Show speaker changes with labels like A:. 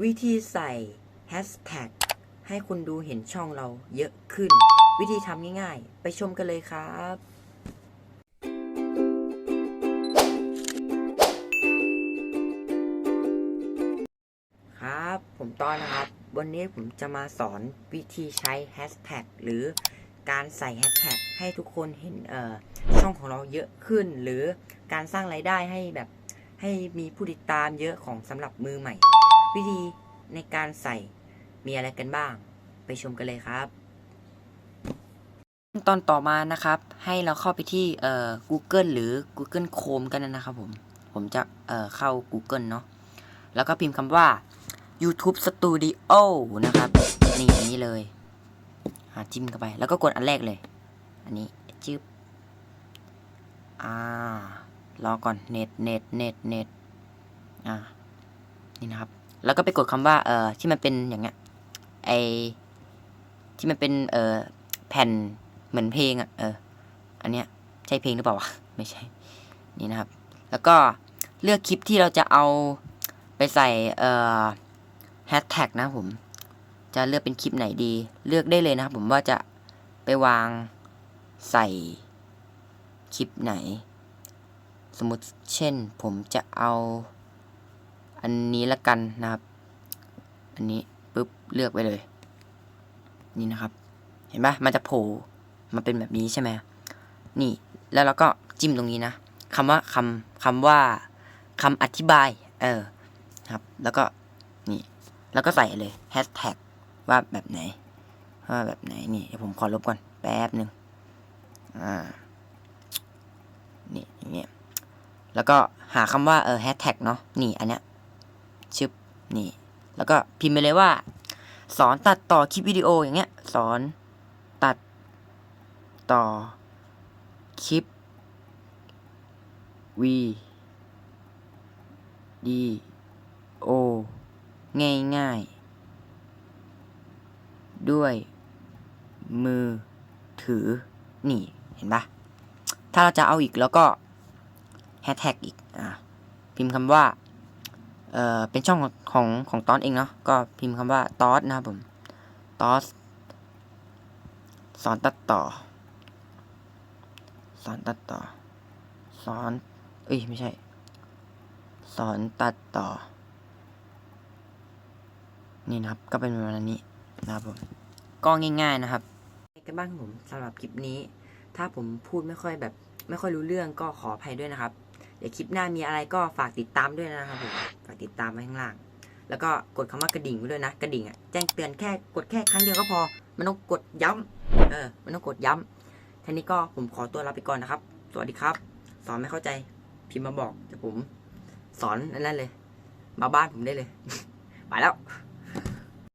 A: วิธีใส่แฮชแท็กให้คนดูเห็นช่องเราเยอะขึ้น วิธีทำง่ายๆ ไปชมกันเลยครับครับผมต้อนนะครับ วันนี้ผมจะมาสอนวิธีใช้แฮชแท็กหรือการใส่แฮชแท็กให้ทุกคนเห็นเอ่อช่องของเราเยอะขึ้น หรือการสร้างไรายได้ให้แบบให้มีผู้ติดตามเยอะของสำหรับมือใหม่ วิธีในการใส่มีอะไรกันบ้าง ไปชมกันเลยครับตอนต่อมานะครับ ให้เราเข้าไปที่เอ่อ Google หรือ Google Chrome กันนะครับผม ผมจะเอ่อเข้า Google เนาะแล้วก็พิมพ์คำว่า YouTube Studio นะครับ นี่อันนี้เลยหาจิ้มเข้าไป แล้วก็กดอันแรกเลย อันนี้จึ๊บอ่ารอก่อนเน็ตเน็ตเน็ตเน็ตอ่านี่นะครับ แล้วก็ไปกดคำว่าเอ่อที่มันเป็นอย่างเงี้ยไอที่มันเป็นเอ่อแผ่นเหมือนเพลงอะ่ะเอออันเนี้ยใช่เพลงหรือเปล่าวะไม่ใช่นี่นะครับ แล้วก็เลือกคลิปที่เราจะเอาไปใส่เอ่อแฮชแท็กนะผม จะเลือกเป็นคลิปไหนดี เลือกได้เลยนะครับผมว่าจะไปวางใส่คลิปไหน สมมติเช่นผมจะเอา อันนี้ละกันนะครับ อันนี้ปุ๊บเลือกไปเลย นี่นะครับ เห็นปะมันจะโผล่มาเป็นแบบนี้ใช่ไหมนี่แล้วเราก็จิ้มตรงนี้นะคำว่าคำคำว่าคำอธิบาย เออครับ แล้วก็นี่ แล้วก็ใส่เลยแฮชแท็กว่าแบบไหน ว่าแบบไหนนี่เดี๋ยวผมขอลบก่อนแป๊บหนึ่งอ่านี่อย่างเงี้ยแล้วก็หาคำว่าเออแฮชแท็กเนาะนี่อันเนี้ย นี่ แล้วก็พิมพ์ไปเลยว่า สอนตัดต่อคลิปวิดีโออย่างเงี้ย สอนตัดต่อคลิปวีดีโอง่ายง่ายๆด้วยมือถือ นี่ เห็นปะถ้าเราจะเอาอีกแล้วก็แฮชแท็กอีก อะ พิมพ์คำว่า เอ่อเป็นช่องของของของตอนเองเนาะก็พิมพ์คำว่าตอสนะครับผมตอสสอนตัดต่อ สอนตัดต่อ สอนเอ้ยไม่ใช่ สอนตัดต่อ นี่นะครับก็เป็นประมาณนี้นะครับผมก็ง่าย ๆนะครับกันบ้างผมสำหรับคลิปนี้ ถ้าผมพูดไม่ค่อยแบบ ไม่ค่อยรู้เรื่องก็ขออภัยด้วยนะครับ ดี๋ยวคลิปหน้ามีอะไรก็ฝากติดตามด้วยนะครับผมฝากติดตามไว้ข้างล่าง แล้วก็กดคำว่ากระดิ่งไว้ด้วยนะกระดิ่งอะแจ้งเตือนแค่กดแค่ครั้งเดียวก็พอ มันต้องกดย้ำเออ มันต้องกดย้ำทีนี้ก็ผมขอตัวลาไปก่อนนะครับ สวัสดีครับ สอนไม่เข้าใจ พิมพ์มาบอกเดี๋ยวผม สอนนั่นเลย มาบ้านผมได้เลย ไปแล้ว